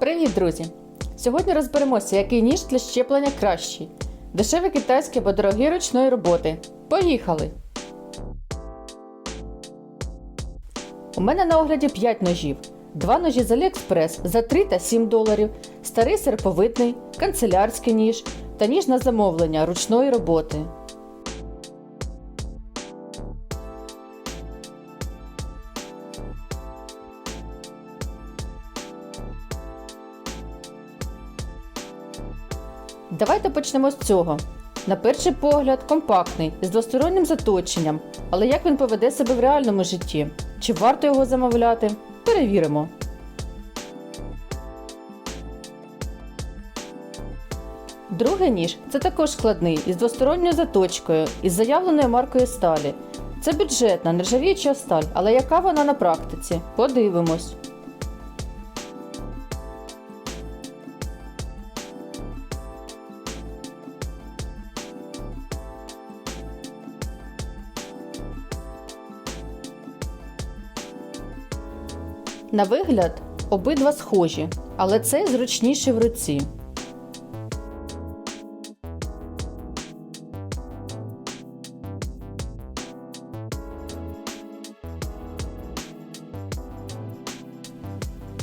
Привіт, друзі! Сьогодні розберемося, який ніж для щеплення кращий. Дешевий китайський або дорогий ручної роботи. Поїхали! У мене на огляді 5 ножів. Два ножі з Aliexpress за 3 та 7 доларів, старий серповидний, канцелярський ніж та ніж на замовлення ручної роботи. Давайте почнемо з цього. На перший погляд, компактний, з двостороннім заточенням. Але як він поведе себе в реальному житті? Чи варто його замовляти? Перевіримо. Другий ніж це також складний із двосторонньою заточкою із заявленою маркою сталі. Це бюджетна, нержавіюча сталь, але яка вона на практиці? Подивимось. На вигляд обидва схожі, але цей зручніший в руці.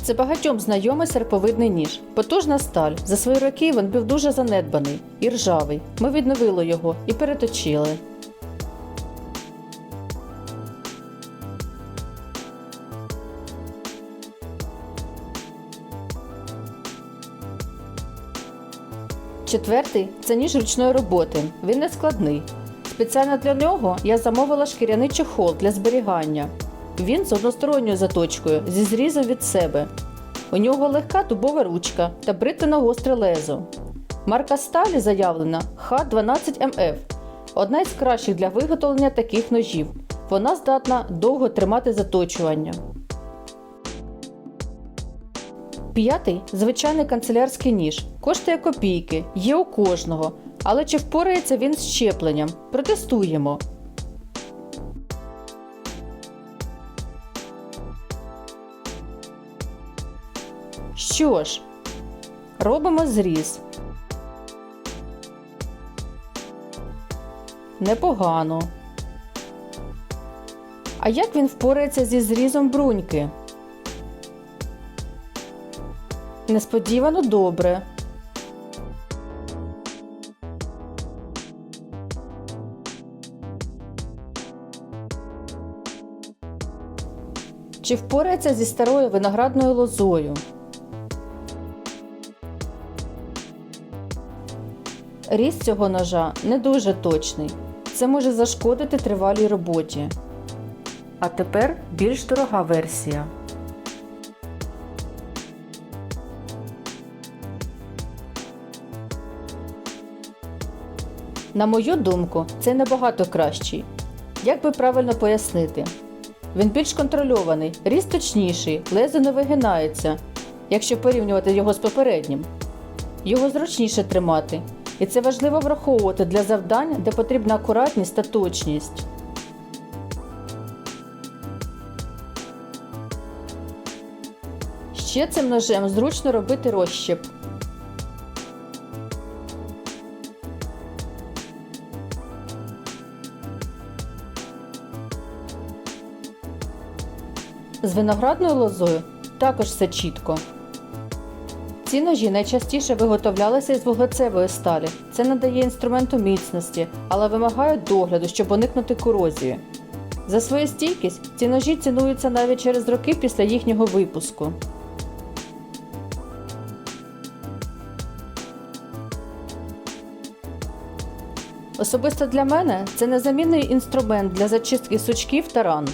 Це багатьом знайомий серповидний ніж. Потужна сталь. За свої роки він був дуже занедбаний і ржавий. Ми відновили його і переточили. Четвертий це ніж ручної роботи. Він не складний. Спеціально для нього я замовила шкіряний чехол для зберігання. Він з односторонньою заточкою зі зрізом від себе. У нього легка дубова ручка та бритвено гостре лезо. Марка сталі заявлена Х12МФ. Одна із кращих для виготовлення таких ножів. Вона здатна довго тримати заточування. П'ятий звичайний канцелярський ніж. Коштує копійки, є у кожного. Але чи впорається він з щепленням? Протестуємо. Що ж, робимо зріз. Непогано. А як він впорається зі зрізом бруньки? Несподівано добре. Чи впорається зі старою виноградною лозою? Різ цього ножа не дуже точний. Це може зашкодити тривалій роботі. А тепер більш дорога версія. На мою думку, це набагато кращий. Як би правильно пояснити? Він більш контрольований, ріст точніший, лезо не вигинається, якщо порівнювати його з попереднім. Його зручніше тримати, і це важливо враховувати для завдань, де потрібна акуратність та точність. Ще цим ножем зручно робити розщеп. З виноградною лозою також все чітко. Ці ножі найчастіше виготовлялися із вуглецевої сталі. Це надає інструменту міцності, але вимагають догляду, щоб уникнути корозії. За свою стійкість ці ножі цінуються навіть через роки після їхнього випуску. Особисто для мене це незамінний інструмент для зачистки сучків та ран.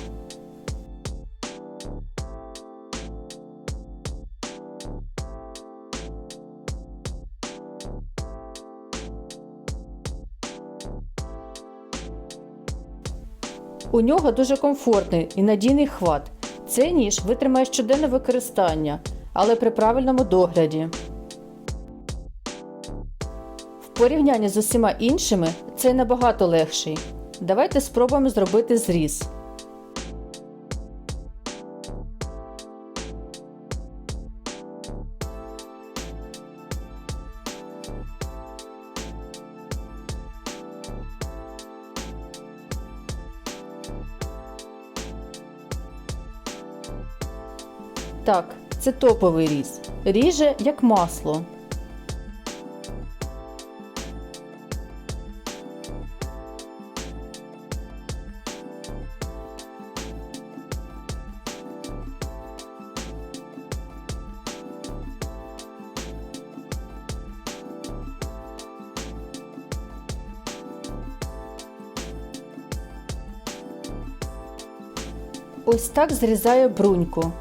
У нього дуже комфортний і надійний хват. Цей ніж витримає щоденне використання, але при правильному догляді. В порівнянні з усіма іншими цей набагато легший. Давайте спробуємо зробити зріз. Так, це топовий різ. Ріже як масло. Ось так зрізає бруньку.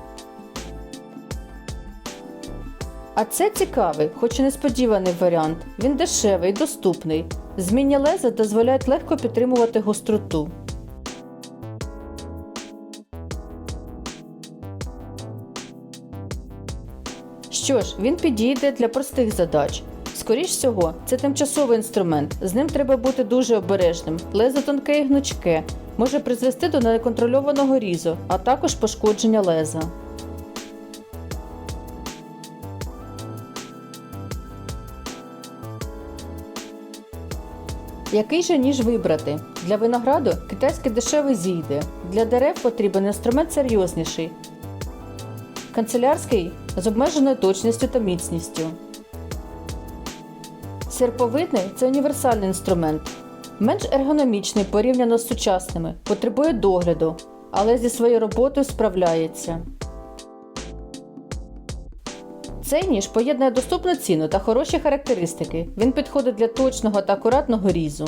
А це цікавий, хоч і несподіваний варіант. Він дешевий, доступний. Змінні леза дозволяють легко підтримувати гостроту. Що ж, він підійде для простих задач. Скоріш всього, це тимчасовий інструмент. З ним треба бути дуже обережним. Лезо тонке і гнучке, може призвести до неконтрольованого різу, а також пошкодження леза. Який же ніж вибрати? Для винограду китайський дешевий зійде. Для дерев потрібен інструмент серйозніший. Канцелярський з обмеженою точністю та міцністю. Серповидний це універсальний інструмент. Менш ергономічний порівняно з сучасними, потребує догляду, але зі своєю роботою справляється. Цей ніж поєднує доступну ціну та хороші характеристики. Він підходить для точного та акуратного різу.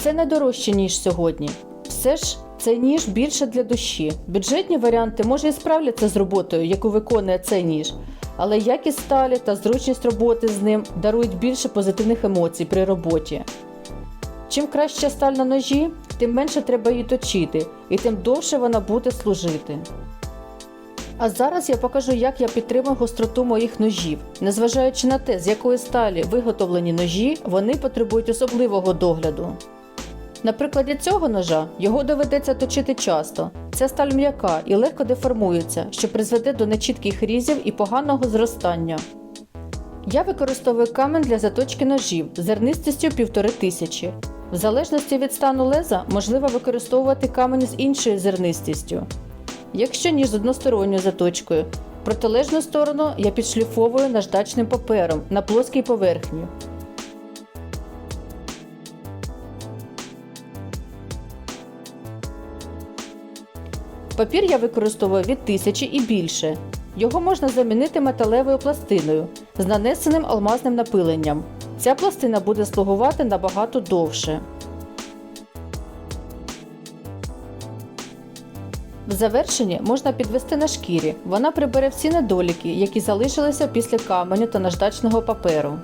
Це найдорожчий ніж сьогодні. Все ж цей ніж більше для душі. Бюджетні варіанти може і справляться з роботою, яку виконує цей ніж, але якість сталі та зручність роботи з ним дарують більше позитивних емоцій при роботі. Чим краща сталь на ножі, тим менше треба її точити, і тим довше вона буде служити. А зараз я покажу, як я підтримую гостроту моїх ножів. Незважаючи на те, з якої сталі виготовлені ножі, вони потребують особливого догляду. На прикладі цього ножа його доведеться точити часто. Ця сталь м'яка і легко деформується, що призведе до нечітких різів і поганого зростання. Я використовую камінь для заточки ножів зернистістю 1500. В залежності від стану леза можливо використовувати камінь з іншою зернистістю. Якщо ніж з односторонньою заточкою, протилежну сторону я підшліфовую наждачним папером на плоскій поверхні. Папір я використовую від тисячі і більше. Його можна замінити металевою пластиною з нанесеним алмазним напиленням. Ця пластина буде слугувати набагато довше. В завершенні можна підвести на шкірі. Вона прибере всі недоліки, які залишилися після каменю та наждачного паперу.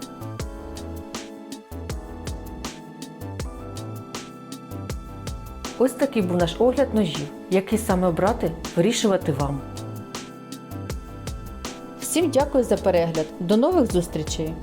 Ось такий був наш огляд ножів. Який саме обрати, вирішувати вам. Всім дякую за перегляд. До нових зустрічей!